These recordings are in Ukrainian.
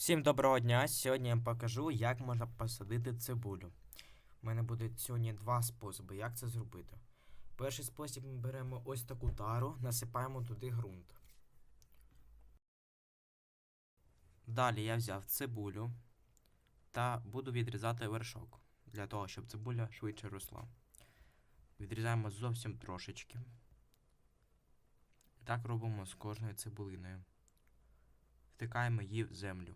Всім доброго дня! Сьогодні я вам покажу, як можна посадити цибулю. У мене буде сьогодні два способи, як це зробити. Перший спосіб ми беремо ось таку тару, насипаємо туди ґрунт. Далі я взяв цибулю та буду відрізати вершок, для того, щоб цибуля швидше росла. Відрізаємо зовсім трошечки. Так робимо з кожною цибулиною. Втикаємо її в землю.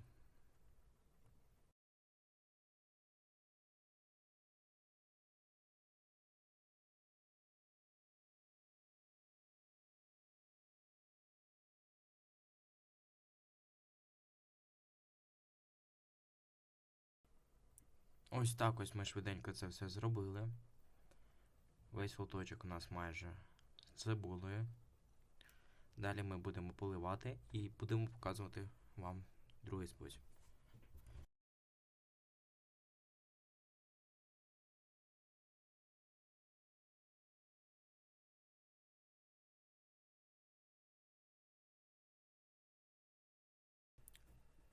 Ось так ось ми швиденько це все зробили. Весь лоточок у нас майже з цибулею. Далі ми будемо поливати і будемо показувати вам другий спосіб.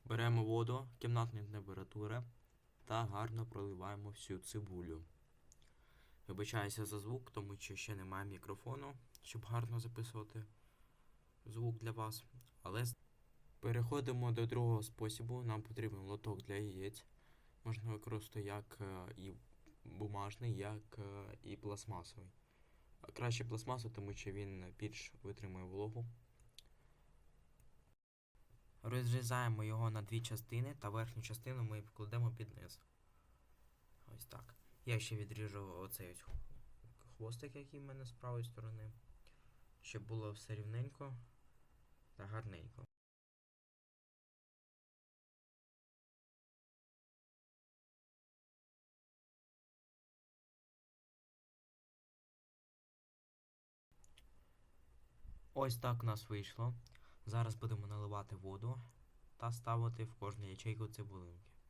Беремо воду кімнатної температури та гарно проливаємо всю цибулю. Вибачаюся за звук, тому що ще немає мікрофону, щоб гарно записувати звук для вас. Але переходимо до другого способу. Нам потрібен лоток для яєць. Можна використати як е, і бумажний, як е, і пластмасовий. Краще пластмасовий, тому що він більш витримує вологу. Розрізаємо його на дві частини та верхню частину ми вкладемо під низ. Ось так. Я ще відріжу оцей ось хвостик, який в мене з правої сторони, щоб було все рівненько та гарненько. Ось так у нас вийшло. Зараз будемо наливати воду та ставити в кожну ячейку цибулинки.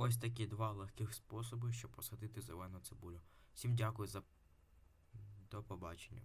Ось такі два легких способи, щоб посадити зелену цибулю. Всім дякую за до побачення.